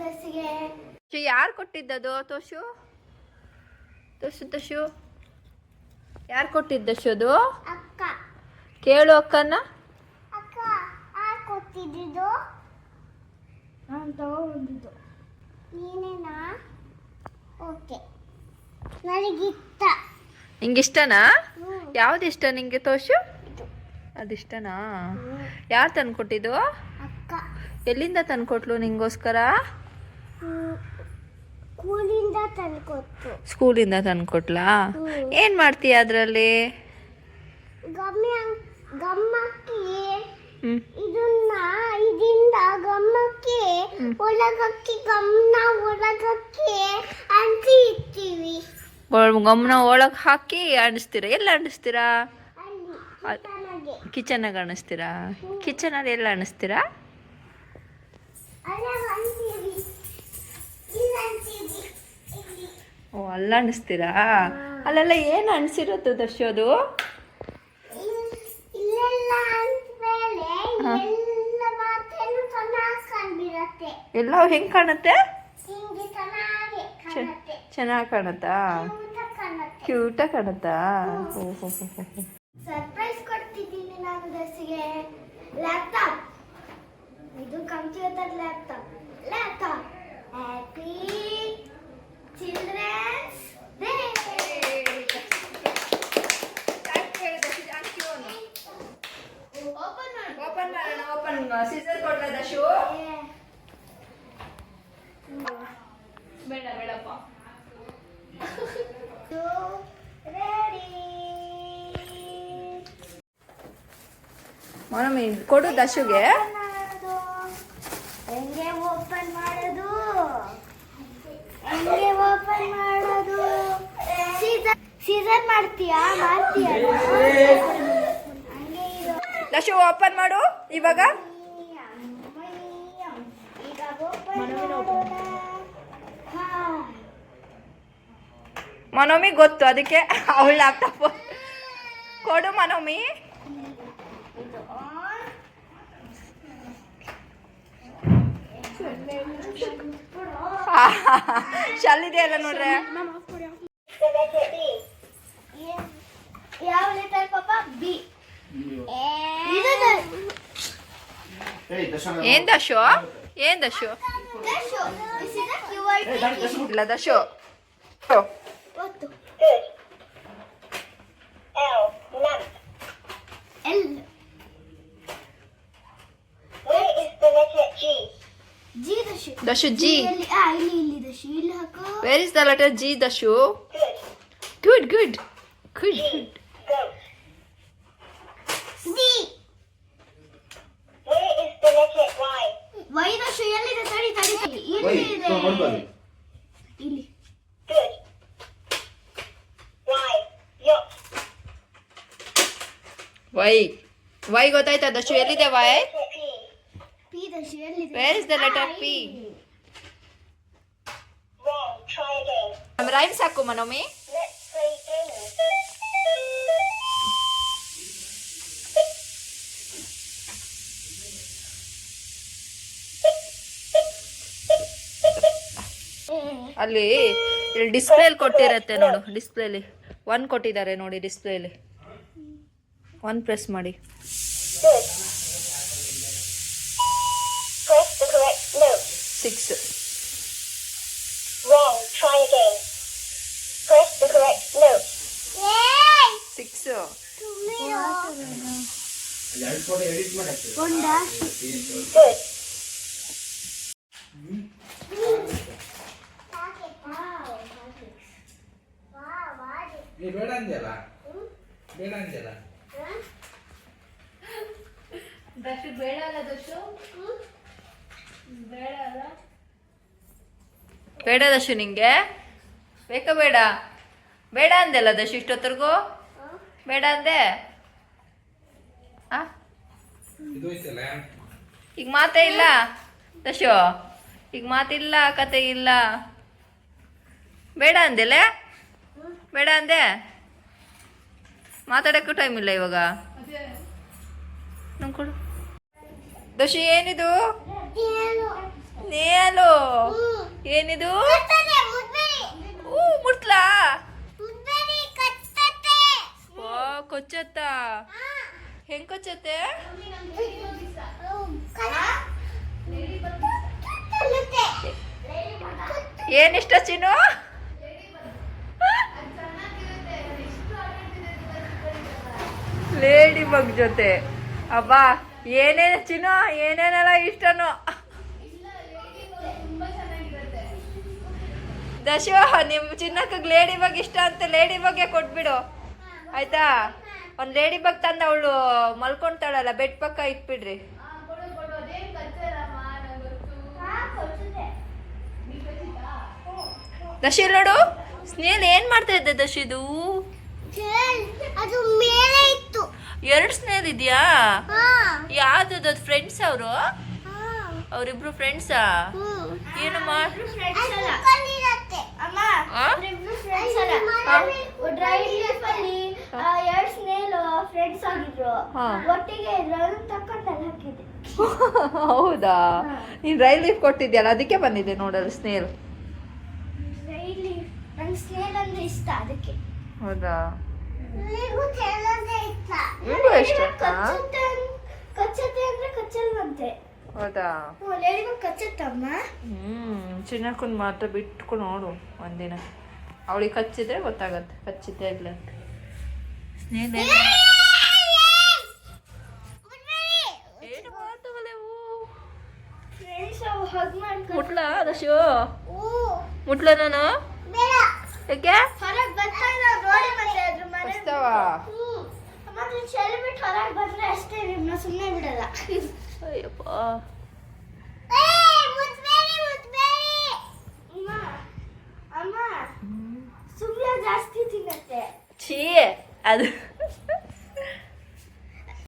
ದಸಿಗೆ ಯಾರು ಕೊಟ್ಟಿದ್ದದು? ತೋಶು ತೋಶು ತೋಶು ಯಾರು ಕೊಟ್ಟಿದ್ದ ಅದು ಅಕ್ಕ. ಕೇಳು ಅಕ್ಕನ. ಅಕ್ಕ ಆ ಕೊಟ್ಟಿದ್ದು ನಾನು ತಗೊಂಡಿದ್ದು ನೀನೇನಾ? ಓಕೆ. ನನಗಿಷ್ಟ. ನಿಂಗೆ ಇಷ್ಟನಾ ಯಾವ್ದು ಇಷ್ಟ ನಿಂಗೆ ತೋಶು. ಅದಿಷ್ಟನಾ. ಯಾರು ತಂದ್ಕೊಟ್ಟಿದ್ದು? ಅಕ್ಕ. ಎಲ್ಲಿಂದ ತಂದ್ಕೊಟ್ಲು ನಿಂಗೋಸ್ಕರ? ಹ್ಮ್. ಕೂಲಿಂದ ತಂದ್ಕೊಟ್ಟು ಸ್ಕೂಲಿಂದ ತಂದ್ಕೊಟ್ಲಾ. ಏನ್ ಮಾಡ್ತೀಯ ಅದರಲ್ಲಿ? ಗಮ್ಮಿ ಗಮ್ಮಕ್ಕಿ ಇದನ್ನ ಇದರಿಂದ ಗಮ್ಮಕ್ಕೆ ಒಳಗಕ್ಕಿ ಗಮನ ಒಳಗಕ್ಕೆ ಅಂಟಿ ಇರ್ತೀವಿ ಗಮನ ಒಳಗೆ ಹಾಕಿ ಅಣಿಸ್ತೀರಾ ಎಲ್ಲ ಅಂಡಿಸ್ತೀರಾ ಕಿಚನ್ ಅಣಿಸ್ತೀರಾ ಕಿಚನ್ ಕಿಚನಾಗ ಅಣಿಸ್ತೀರಾ ಕಿಚನಲ್ಲಿ ಎಲ್ಲ ಅಣಿಸ್ತೀರಾ ಓ, ಅಲ್ಲ ಅನಿಸ್ತೀರಾ? ಅಲ್ಲೆಲ್ಲ, ಏನು ಅನಿಸಿರುತ್ತೆ ಇಲ್- ಇಲ್ಲೆಲ್ಲ ಎಲ್ಲ ಹೆಂಗೆ ಕಾಣುತ್ತೆ? ಚೆನ್ನಾಗಿ ಕಾಣತ್ತೆ? ಕ್ಯೂಟಾಗಿ ಕಾಣುತ್ತಾ? ಓ ಹೋ ಹೋ ಹೋ ಹೋ. ಸರ್ಪ್ರೈಸ್ ಕೊಡ್ತಿದ್ದೀನಿ ನಾನು ದರ್ಶಿಗೆ. ಲ್ಯಾಪ್ಟಾಪ್ ಇದು computer laptop laptop happy children's day open ಮಾಡಿ ಓಪನ್ ಮಾಡೋಣ ಓಪನ್ ಸೀಸರ್ ಕೊಡ್ಲಾ ದಶು ಬೇಡ ಬೇಡಪ್ಪ. ರೆಡಿ ಮನಮಿ ಕೊಡು ದಶುಗೆ ಮಾಡೋದು ಹೆಂಗೆ ಓಪನ್ ಮಾಡೋದು ಹೆಂಗೆ ಓಪನ್ ಮಾಡೋದು ಸೀಸನ್ ಮಾಡ್ತೀಯಾ? ಮಾಡ್ತೀಯಾ? ಓಪನ್ ಮಾಡು ಇವಾಗ ಈಗ ಓಪನ್ ಮಾಡೋಣ ಮನೋಮಿ ಗೊತ್ತು ಅದಕ್ಕೆ ಅವಳ ಲ್ಯಾಪ್ಟಾಪ್ ಕೊಡು ಮನೋಮಿ. ಶಾಲಿದೆ ಆನ್ ಶಲ್ಲಿದೆ ಅಲ್ಲ ನೋಡ್ರೆ ಯಾವ ಲೆಟರ್ ಪಾಪ ಬಿ ಏನ್ ದಶು ಏನ್ ದಶು ಇಲ್ಲ ದಶು ಒತ್ತು L G Dashu Dashu G ಇಲ್ಲಿ ಆ ಇಲ್ಲಿ ಇಲ್ಲಿ ದಶು ಇಲ್ಲಿ ಹಾಕು where is the letter G Dashu good good good good C Y Dashu ಎಲ್ಲಿದೆ ತಡಿ ತಡಿ ತಡಿ ಇಲ್ಲಿ ಇದೆ ಇಲ್ಲಿ ವೈ ವೈ ಗೊತ್ತಾಯ್ತಾ? ದಶು ಎಲ್ಲಿದೆ Y? Where is the letter P rhyme ಸಾಕು ಮನೋಮಿ. ಅಲ್ಲಿ ಇಲ್ಲಿ ಡಿಸ್ಪ್ಲೇಲಿ ಕೊಟ್ಟಿರತ್ತೆ ನೋಡು ಡಿಸ್ಪ್ಲೇಲಿ ಒನ್ ಕೊಟ್ಟಿದ್ದಾರೆ ನೋಡಿ ಡಿಸ್ಪ್ಲೇಲಿ ಒನ್ ಪ್ರೆಸ್ ಮಾಡಿ. ಸರಿ talk it no 6 wrong try again first correct no yes Dashu ಬೇಡ ಅಲ್ಲ ದಶು ಬೇಡ ಅಲ್ಲ. ಬೇಡ ದಶು ನಿಂಗೆ. ಬೇಕಾ ಬೇಡ. ಬೇಡ ಅಂದೆಲ್ಲ ದಶು ಇಷ್ಟೊತ್ತರ್ಗು? ಬೇಡ ಅಂದೆ? ಆ? ಇದು ಐತಲ್ಲ? ಈಗ ಮಾತೇ ಇಲ್ಲ. ದಶು ಈಗ ಮಾತಿಲ್ಲ ಕತೆ ಇಲ್ಲ. ಬೇಡ ಅಂದೆಲ್ಲ? ಬೇಡ ಅಂದೆ? ಮಾತಾಡೋಕ್ಕೂ ಟೈಮ್ ಇಲ್ಲ ಇವಾಗ. ನಂಗೆ ಕೊಡು. ದಶು ಏನಿದು? ನೇಲು. ಏನಿದು? ಊ ಮುಟ್ಲಾ ಓ ಕೊಚ್ಚತ್ತ. ಹೆಂಗ್ ಕೊಚ್ಚತ್ತೆ? ಏನಿಷ್ಟ ಚಿನ್ನು? ಲೇಡಿ ಬಗ್ ಜೊತೆ. ಅಬ್ಬಾ, ಏನೇನು ಚಿನ್ನೋ, ಏನೇನೆಲ್ಲ ಇಷ್ಟನೋ. ದಶು, ನಿಮ್ ಚಿನ್ನಕ್ಕೆ ಲೇಡಿ ಬಗ್ ಇಷ್ಟ ಅಂತ ಲೇಡಿ ಬಗ್ಗೆ ಕೊಟ್ಬಿಡು. ಆಯ್ತಾ? ಒಂದ್ ಲೇಡಿ ಬಗ್ ತಂದ ಅವಳು ಮಲ್ಕೊಂತಾಳಲ್ಲ ಬೆಡ್ ಪಕ್ಕ ಇಟ್ಬಿಡ್ರಿ. ದಶಿ ನೋಡು ಸ್ನೇಹ ಏನ್ ಮಾಡ್ತಾ ಇದ್ದೆ ದಶು ಇದು? ಅದು ಮೇಲೆ ಇತ್ತು. ಎರಡು ಇದೆಯಾ ಹಾ. ಯಾವ್ದು ಫ್ರೆಂಡ್ಸ್ ಅವರು? ಹಾ. ಅವರಿಬ್ರು ಫ್ರೆಂಡ್ಸಾ ಹ್ಮ್ ಏನು ಮಾಡ್ ಅಮ್ಮ ಆ? ಇಬ್ರು ಫ್ರೆಂಡ್ಸ್ ಅಲ್ಲ. ಡ್ರೈ ಲೀಫ್ ಅಲ್ಲಿ ಎರಡು ಸ್ನೇಲ್ ಫ್ರೆಂಡ್ಸ್ ಆಗಿದ್ರು. ಹಾ. ಒಟ್ಟಿಗೆ ಇದ್ರು. ಅದನ್ನ ತಕೊಂಡು ಅಲ್ಲಿ ಹಾಕಿದ್ದೆ. ಹೌದಾ? ನೀನ್ ರೈಲ್ ಲೀಫ್ ಕೊಟ್ಟಿದ್ಯಲ್ಲ ಅದಕ್ಕೆ ಬಂದಿದೆ ನೋಡಲು ಸ್ನೇಲ್ ಇಷ್ಟ ಅದಕ್ಕೆ. ಹೌದಾ? ಇಷ್ಟ? ಕಚ್ಚುತ್ತೆ ಅಂದ್ರೆ ಕಚ್ಚಲ್ವಂತೆ. ಹೌದಾ? ಕಚ್ಚುತ್ತಮ್ಮ? ಹ್ಮ್ ಚಿನ್ನಕ್ಕನ್ ಮಾತ್ರ ಬಿಟ್ಕೊಂಡು ನೋಡು ಒಂದಿನ. ಅವಳಿಗೆ ಕಚ್ಚಿದ್ರೆ ಗೊತ್ತಾಗತ್ತೆ ಕಚ್ಚಿದ್ದೆ ಇಲ್ಲ ಅಂತ. ಸ್ನೇಹ. ಏನು ಮಾಡ್ತಾವಲ್ಲೆವು ಫ್ರೆಂಡ್ಸ್ ಹಗ್ ಮಾಡ್ಕೊಂಡು ಮುಟ್ಲ ದಶು ಓ ಮುಟ್ಲ ನಾನು? ಯಾಕೆ ಹೊರಗೆ ಬರ್ತಾ ಇಲ್ಲ ನೋಡಿ ಮತ್ತೆ ಹ್ಮ್. ಮತ್ತೆ ಚೆಲ್ಲಿ ಬಿಟ್ಟು ಹೊರಗೆ ಬಂದ್ರೆ ಅಷ್ಟೇ ನಿಮ್ಮನ್ನ ಸುಮ್ಮನೆ ಬಿಡಲ್ಲ. ಅಯ್ಯಪ್ಪ. ಅಮ್ಮ ಅಮ್ಮ. ಸುಮ್ಮನೆ ಜಾಸ್ತಿ ತಿನ್ನತ್ತೆ. ಛೀ ಅದು